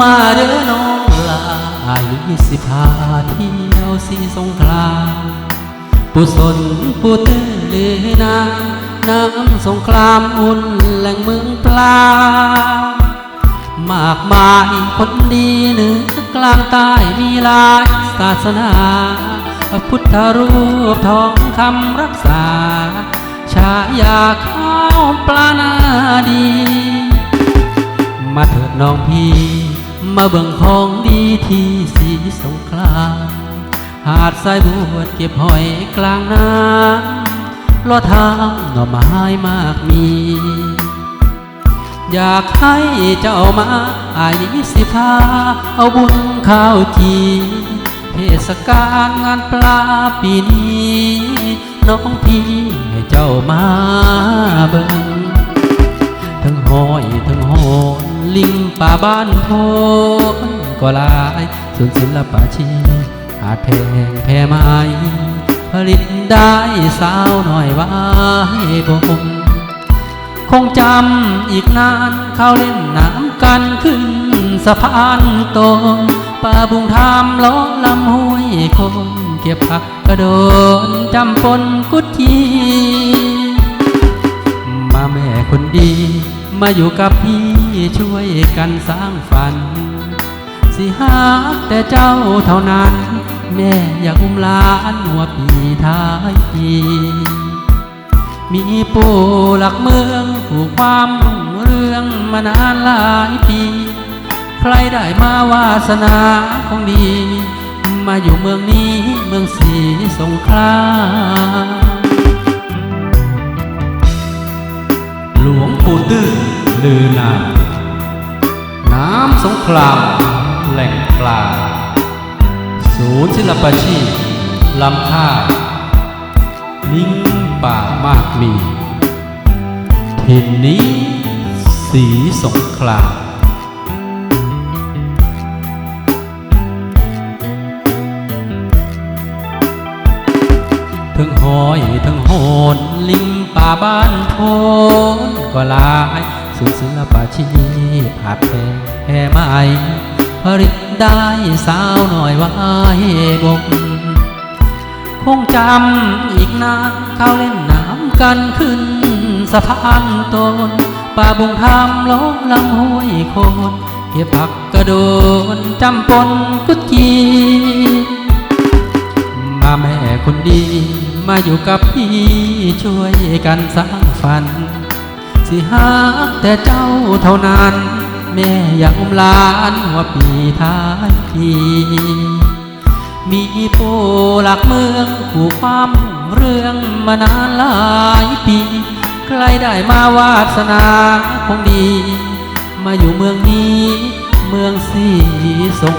มาเด้อน้องลาอายุสิพาเที่ยวสีสงครามผู้สนผู้เต้เลยนาน้ำสงครามอุ่นแหล่งเมืองปลามากมายคนดีเหนือกลางใต้มีหลายศาสนาพุทธรูปทองคำรักษา ชายาข้าวปลานาดี มาเถิดน้องพี่ มาเบิ่งของดีที่สีสงครามหาดทรายบวชเก็บหอยกลางน้ำลอดทางหน่อไม้มากมี อยากให้เจ้ามาอายนี้สิพาเอาบุญข้าวจีเทศกาลงานปลาปีนี้ น้องพี่ให้เจ้ามาเบิ่ง ลิงป่าบ้านโพนก็ลายส่วนศิลปะชีอาจแพงแพ่ไม้ผลิตได้สาวหน่อยไว้ผมคงจำอีกนานเขาเล่นน้ำกันขึ้นสะพานโตป่าบุงทามล้อลำห้วยคงเก็บผักกระโดนจำปนกุดจีมาแม่คนดี มาอยู่กับพี่ ช่วยกันสร้างฝัน สิหากแต่เจ้าเท่านั้น แม่อยากอุ้มหลานหัวปีท้ายปีมีปู่หลักเมืองผู้ความรุ่งเรืองมานานหลายปี ใครได้มาวาสนาของดี มาอยู่เมืองนี้เมืองสีสงครามหลวงปู่ตื้อลือนาน้ ครามแหล่งปลา ศูนย์ศิลปชีพลำค่าลิงป่ามากมีถิ่นนี้สีสงครามถึงหอยถึงโหนลิงป่าบ้านโพนก็หลาย สุนศิลปาชีพอาจแพ้แพ้ไม่ผลิตได้สาวหน่อยว่าให้บกคงจำอีกนานเขาเล่นน้ำกันขึ้นสะพานต้นป่าบุงทำล้มลำห้วยโคนเก็บผักกระโดนจำปนกุดจีมาแม่คนดีมาอยู่กับพี่ช่วยกันสร้างฝัน สิหาแต่เจ้าเท่านั้น แม่อยากอุ้มหลานหัวปีท้ายปีมีผู้หลักเมืองผู้ความเรื่องมานานหลายปี ใครได้มาวาสนาคงดี มาอยู่เมืองนี้เมืองสีสง